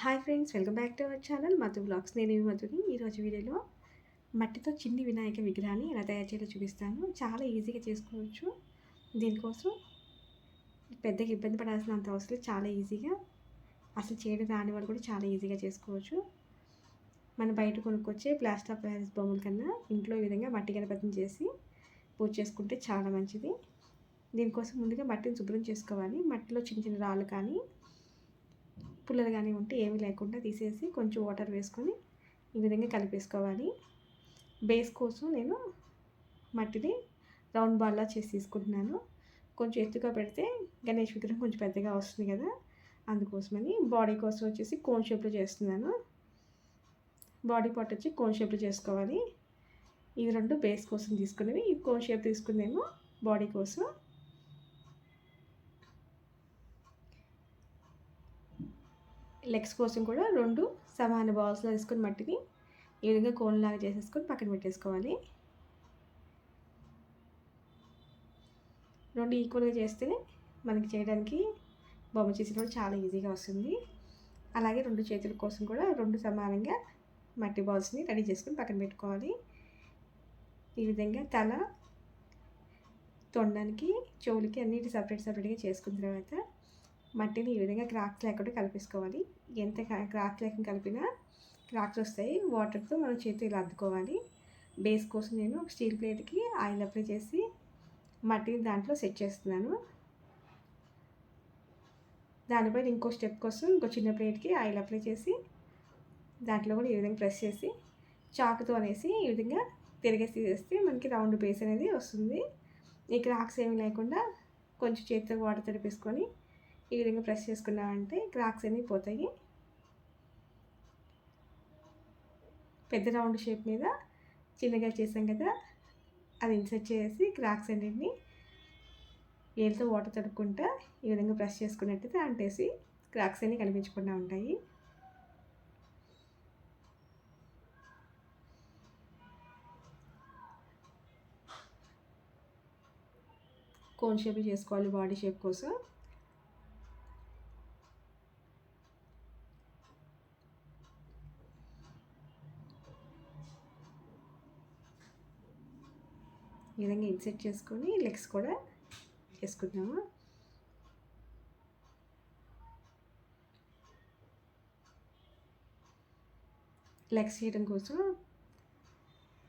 Hi friends welcome back to our channel Madhu blogs. నేను ఈ మధుని. ఈరోజు వీడియోలో మట్టితో చిన్ని వినాయక విగ్రహాన్ని ఎలా తయారు చేయాలో చూపిస్తాను. చాలా ఈజీగా చేసుకోవచ్చు. దీనికోసం పెద్దగా ఇబ్బంది పడాల్సినంత అవసరం చాలా ఈజీగా. అసలు చేయడం రాని వాళ్ళు కూడా చాలా ఈజీగా చేసుకోవచ్చు. మనం బయట కొనుక్కొచ్చే ప్లాస్టర్ ఆఫ్ ప్యారిస్ బొమ్మల కన్నా ఇంట్లో ఈ విధంగా మట్టి గణపతిని చేసి పూజ చేసుకుంటే చాలా మంచిది. దీనికోసం ముందుగా మట్టిని శుభ్రం చేసుకోవాలి. మట్టిలో చిన్న చిన్న రాళ్ళు కానీ పుల్లలు కానీ ఉంటే ఏమీ లేకుండా తీసేసి కొంచెం వాటర్ వేసుకొని ఈ విధంగా కలిపేసుకోవాలి. బేస్ కోసం నేను మట్టిని రౌండ్ బాల్లా చేసి తీసుకుంటున్నాను. కొంచెం ఎత్తుగా పెడితే గణేష్ విగ్రహం కొంచెం పెద్దగా వస్తుంది కదా అందుకోసమని బాడీ కోసం వచ్చేసి కోన్ షేప్లో చేస్తున్నాను. బాడీ పార్ట్ వచ్చి కోన్ షేప్లో చేసుకోవాలి. ఇవి రెండు బేస్ కోసం తీసుకునేవి ఈ కోన్ షేప్ తీసుకుందేమో బాడీ కోసం. లెగ్స్ కోసం కూడా రెండు సమాన బాల్స్లో తీసుకొని మట్టిని ఈ విధంగా కోన్లాగా చేసేసుకొని పక్కన పెట్టేసుకోవాలి. రెండు ఈక్వల్గా చేస్తేనే మనకి చేయడానికి బొమ్మ చేసినప్పుడు చాలా ఈజీగా వస్తుంది. అలాగే రెండు చేతుల కోసం కూడా రెండు సమానంగా మట్టి బాల్స్ని రెడీ చేసుకొని పక్కన పెట్టుకోవాలి. ఈ విధంగా తల తొండానికి చెవులకి అన్నిటి సపరేట్ సపరేట్గా చేసుకున్న తర్వాత మట్టిని ఈ విధంగా క్రాక్స్ లేకుండా కలిపేసుకోవాలి. ఎంత క్రాక్స్ లేకుండా కలిపినా క్రాక్స్ వస్తాయి. వాటర్తో మనం చేతి ఇలా అద్దుకోవాలి. బేస్ కోసం నేను ఒక స్టీల్ ప్లేట్కి ఆయిల్ అప్లై చేసి మట్టిని దాంట్లో సెట్ చేస్తున్నాను. దానిపైన ఇంకో స్టెప్ కోసం ఇంకో చిన్న ప్లేట్కి ఆయిల్ అప్లై చేసి దాంట్లో కూడా ఈ విధంగా ప్రెస్ చేసి చాకుతో అనేసి ఈ విధంగా తిరిగేసి తీసేస్తే మనకి రౌండ్ బేస్ అనేది వస్తుంది. ఈ క్రాక్స్ ఏమి లేకుండా కొంచెం చేతితో వాటర్ తడిపేసుకొని ఈ విధంగా ప్రెస్ చేసుకున్నామంటే క్రాక్స్ అన్నీ పోతాయి. పెద్ద రౌండ్ షేప్ మీద చిన్నగా చేసాం కదా అది ఇన్సర్ట్ చేసి క్రాక్స్ అన్నింటినీ ఏళ్ళతో వాటర్ తడుక్కుంటా ఈ విధంగా ప్రెస్ చేసుకున్నట్టయితే అంటేసి క్రాక్స్ అన్నీ కనిపించకుండా ఉంటాయి. కోన్ షేప్ చేసుకోవాలి బాడీ షేప్ కోసం. ఈ విధంగా ఇన్సెట్ చేసుకొని లెగ్స్ కూడా చేసుకుందాము లెగ్స్ చేయడం కోసం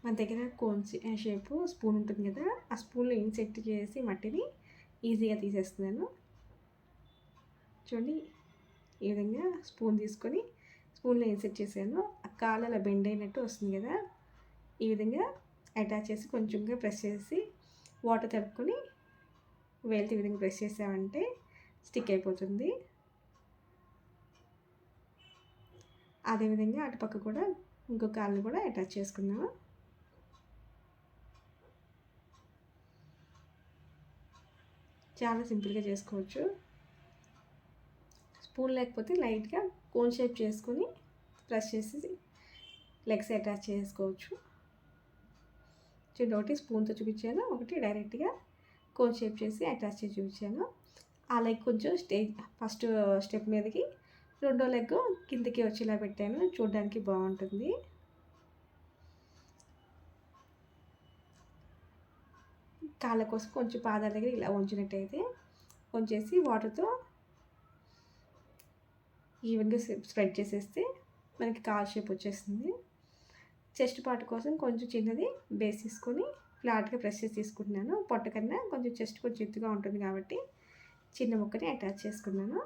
మన దగ్గర కోన్ షేపు స్పూన్ ఉంటుంది కదా ఆ స్పూన్లో ఇన్సెట్ చేసి మట్టిని ఈజీగా తీసేస్తున్నాను. చూడండి ఈ విధంగా స్పూన్ తీసుకొని స్పూన్లో ఇన్సెట్ చేశాను. ఆ కాలు బెండ్ అయినట్టు వస్తుంది కదా ఈ విధంగా అటాచ్ చేసి కొంచెంగా ప్రెస్ చేసి వాటర్ తడుపుకొని వేలితో విధంగా ప్రెస్ చేసామంటే స్టిక్ అయిపోతుంది. అదేవిధంగా అటుపక్క కూడా ఇంకో కాళ్ళు కూడా అటాచ్ చేసుకుందాము? చాలా సింపుల్గా చేసుకోవచ్చు. స్పూన్ లేకపోతే లైట్గా కోన్ షేప్ చేసుకొని ప్రెస్ చేసి లెగ్స్ అటాచ్ చేసుకోవచ్చు. చూడండి ఒకటి స్పూన్తో చూపించాను ఒకటి డైరెక్ట్గా కోన్ షేప్ చేసి అటాచ్ చేసి చూపించాను. ఆ లెగ్ కొంచెం స్టేజ్ ఫస్ట్ స్టెప్ మీదకి రెండో లెగ్ కిందకి వచ్చేలా పెట్టాను చూడడానికి బాగుంటుంది. కాళ్ళ కోసం కొంచెం పాదాల దగ్గర ఇలా ఉంచినట్టయితే ఉంచేసి వాటర్తో ఈవెన్గా స్ప్రెడ్ చేసేస్తే మనకి కాల్ షేప్ వచ్చేస్తుంది. చెస్ట్ పార్ట్ కోసం కొంచెం చిన్నది బేస్ తీసుకొని ఫ్లాట్గా ప్రెస్ చేసి తీసుకుంటున్నాను. పొట్ట కన్నా కొంచెం చెస్ట్ కొంచెం ఎత్తుగా ఉంటుంది కాబట్టి చిన్న ముక్కని అటాచ్ చేసుకున్నాను.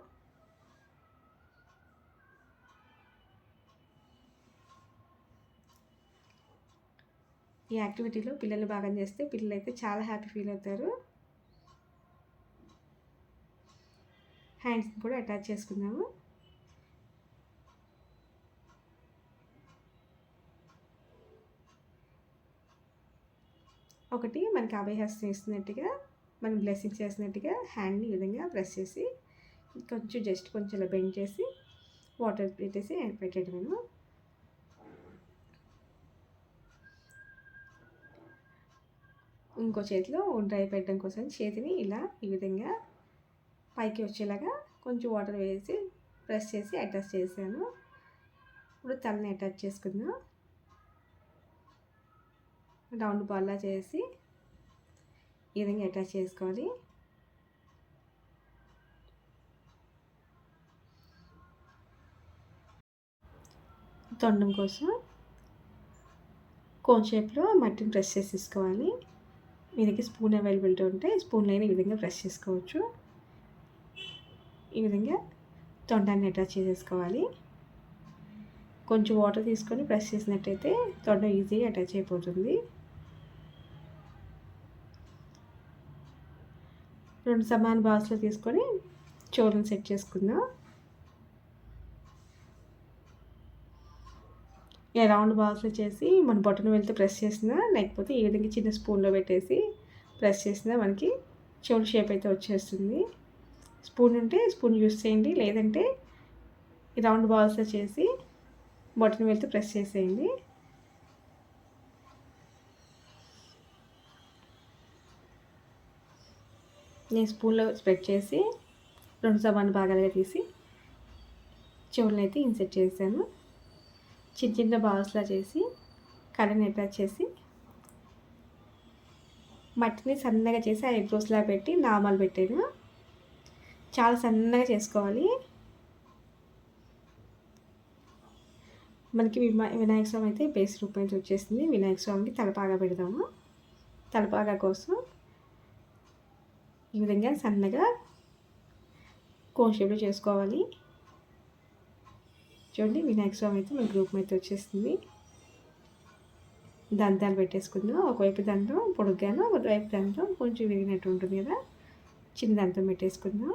ఈ యాక్టివిటీలో పిల్లలు బాగా చేస్తే పిల్లలు అయితే చాలా హ్యాపీ ఫీల్ అవుతారు. హ్యాండ్స్ని కూడా అటాచ్ చేసుకున్నాము. ఒకటి మనకి అభయహస్తం ఇస్తున్నట్టుగా మనం బ్లెస్సింగ్ చేసినట్టుగా హ్యాండ్ని ఈ విధంగా ప్రెస్ చేసి కొంచెం జస్ట్ కొంచెం ఇలా బెండ్ చేసి వాటర్ పెట్టేసి పెట్టేయడమేను ఇంకో చేతిలో డ్రై పెట్టడం కోసం చేతిని ఇలా ఈ విధంగా పైకి వచ్చేలాగా కొంచెం వాటర్ వేసి ప్రెస్ చేసి అటాచ్ చేశాను ఇప్పుడు తలని అటాచ్ చేసుకుందాం. రౌండ్ బాల్లా చేసి ఈ విధంగా అటాచ్ చేసుకోవాలి. తొండం కోసం కోన్ షేప్లో మట్టిని ప్రెస్ చేసి తీసుకోవాలి. మీ దగ్గర స్పూన్ అవైలబిలిటీ ఉంటే స్పూన్లో అయినా ఈ విధంగా ప్రెస్ చేసుకోవచ్చు. ఈ విధంగా తొండాన్ని అటాచ్ చేసేసుకోవాలి. కొంచెం వాటర్ తీసుకొని ప్రెస్ చేసినట్టయితే తొండం ఈజీగా అటాచ్ అయిపోతుంది. రెండు సమాన బాక్స్లో తీసుకొని చోలను సెట్ చేసుకుందాం. ఇలా రౌండ్ బాల్స్లో చేసి మన బటన్ వెళ్తే ప్రెస్ చేసినా లేకపోతే ఈ విధంగా చిన్న స్పూన్లో పెట్టేసి ప్రెస్ చేసినా మనకి చెవుల షేప్ అయితే వచ్చేస్తుంది. స్పూన్ ఉంటే స్పూన్ యూస్ చేయండి లేదంటే ఈ రౌండ్ బాల్స్లో చేసి బటన్ వెళ్తే ప్రెస్ చేసేయండి. నేను స్పూన్లో స్ప్రెడ్ చేసి రెండు సమాన భాగాలుగా తీసి చెవులను అయితే ఇన్సెట్ చేశాను. చిన్న చిన్న బాల్స్లా చేసి కళని అటాచ్ చేసి మట్టిని సన్నగా చేసి ఆ ఎగ్ రోస్లా పెట్టి నామాలు పెట్టాను. చాలా సన్నగా చేసుకోవాలి. మనకి వినాయక స్వామి అయితే బేస్ రూపాయలు వచ్చేసింది. వినాయక స్వామికి తలపాగా పెడదాము. తలపాగా కోసం ఈ విధంగా సన్నగా కోన్ షేప్లో చేసుకోవాలి. చూడండి వినాయక స్వామి అయితే మన గ్రూప్ అయితే వచ్చేస్తుంది దంతాలు పెట్టేసుకుందాం. ఒకవైపు దంతం పొడుగ్గాను ఒకవైపు దంతం కొంచెం విరిగినట్టు ఉంటుంది కదా. చిన్న దంతం పెట్టేసుకుందాం.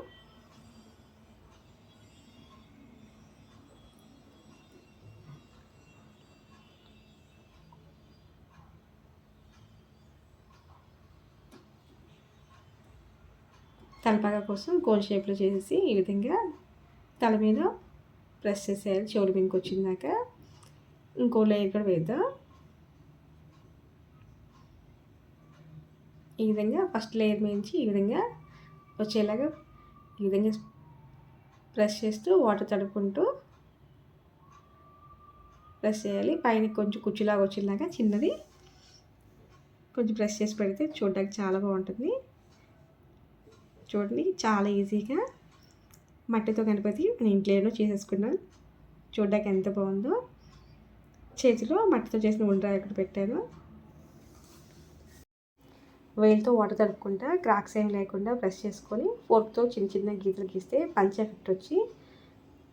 తలపాగా కోసం కోన్ షేప్లో చేసేసి ఈ విధంగా తల మీద ప్రెస్ చేసేయాలి. చెవులు మీదకి వచ్చిందాక ఇంకో లేయర్ కూడా వేద్దాం. ఈ విధంగా ఫస్ట్ లేయర్ నుంచి ఈ విధంగా వచ్చేలాగా ఈ విధంగా ప్రెస్ చేస్తూ వాటర్ తడుపుకుంటూ ప్రెస్ చేయాలి. పైన కొంచెం కుచ్చులాగా వచ్చేలాగా చిన్నది కొంచెం ప్రెస్ చేసి పెడితే చూడడానికి చాలా బాగుంటుంది. చూడండి చాలా ఈజీగా మట్టితో గణపతి నేను ఇంట్లో చేసేసుకున్నాను. చూడడానికి ఎంత బాగుందో. చేతిలో మట్టితో చేసిన ఉండరాయి అక్కడ పెట్టాను. వేలతో వాటర్ తడుపుకుంటా క్రాక్స్ ఏం లేకుండా బ్రష్ చేసుకొని ఫోర్క్తో చిన్న చిన్న గీతలు గీస్తే పంచ ఎఫెక్ట్ వచ్చి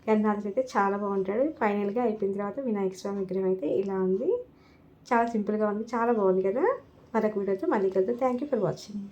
గన్నాథులు అయితే చాలా బాగుంటాడు. ఫైనల్గా అయిపోయిన తర్వాత వినాయక స్వామి విగ్రహం అయితే ఇలా ఉంది. చాలా సింపుల్గా ఉంది చాలా బాగుంది కదా. మరొక వీడియోతో మళ్ళీ కలుద్దాం. Thank you for watching